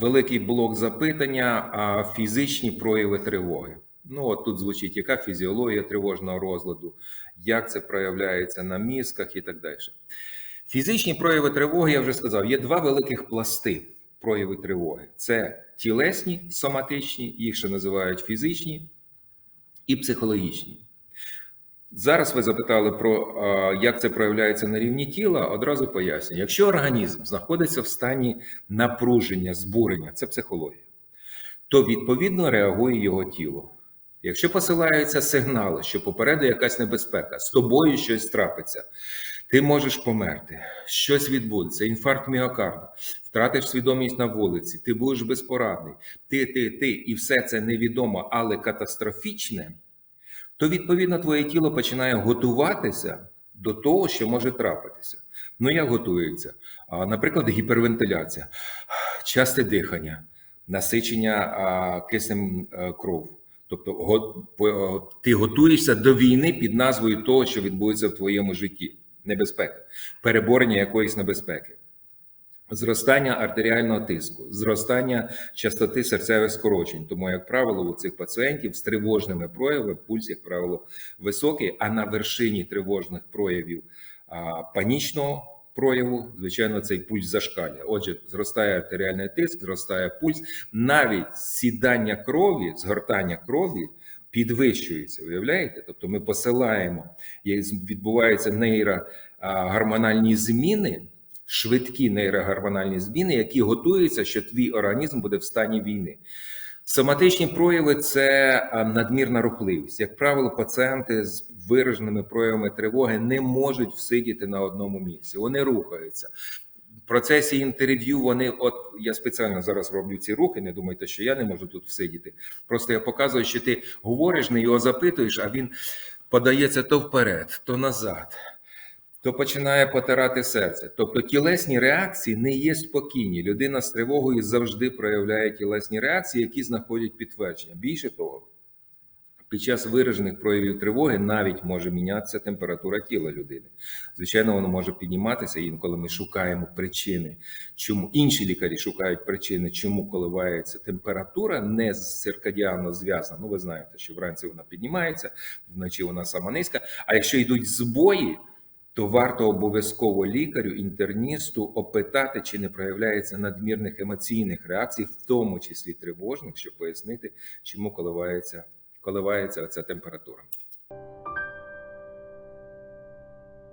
великий блок запитання, а фізичні прояви тривоги. Ну, от тут звучить, яка фізіологія тривожного розладу, як це проявляється на мізках і так далі. Фізичні прояви тривоги, я вже сказав, є два великих пласти прояви тривоги: це тілесні, соматичні, їх ще називають фізичні, і психологічні. Зараз ви запитали про як це проявляється на рівні тіла. Одразу поясню. Якщо організм знаходиться в стані напруження, збурення, це психологія, то відповідно реагує його тіло. Якщо посилаються сигнали, що попереду якась небезпека, з тобою щось трапиться, ти можеш померти, щось відбудеться, інфаркт міокарда, втратиш свідомість на вулиці, ти будеш безпорадний, ти, ти, ти, і все це невідомо, але катастрофічне, то відповідно твоє тіло починає готуватися до того, що може трапитися. Ну як готується? Наприклад, гіпервентиляція, часте дихання, насичення киснем кров. Тобто ти готуєшся до війни під назвою того, що відбудеться в твоєму житті. Небезпека, переборення якоїсь небезпеки, зростання артеріального тиску, зростання частоти серцевих скорочень. Тому, як правило, у цих пацієнтів з тривожними проявами пульс, як правило, високий, а на вершині тривожних проявів а, панічного прояву, звичайно, цей пульс зашкалює. Отже, зростає артеріальний тиск, зростає пульс, навіть сідання крові, згортання крові. Підвищується, уявляєте? Тобто ми посилаємо, відбуваються нейрогормональні зміни, швидкі нейрогормональні зміни, які готуються, що твій організм буде в стані війни. Соматичні прояви це надмірна рухливість. Як правило, пацієнти з вираженими проявами тривоги не можуть всидіти на одному місці. Вони рухаються. В процесі інтерв'ю вони, от я спеціально зараз роблю ці рухи, не думайте, що я не можу тут всидіти. Просто я показую, що ти говориш, не його запитуєш, а він подається то вперед, то назад, то починає потирати серце. Тобто тілесні реакції не є спокійні. Людина з тривогою завжди проявляє тілесні реакції, які знаходять підтвердження. Більше того, під час виражених проявів тривоги навіть може мінятися температура тіла людини. Звичайно, воно може підніматися. Інколи ми шукаємо причини, чому інші лікарі шукають причини, чому коливається температура, не циркадіанно зв'язана. Ну, ви знаєте, що вранці вона піднімається, вночі вона сама низька. А якщо йдуть збої, то варто обов'язково лікарю, інтерністу опитати, чи не проявляється надмірних емоційних реакцій, в тому числі тривожних, щоб пояснити, чому коливається, коливається ця температура.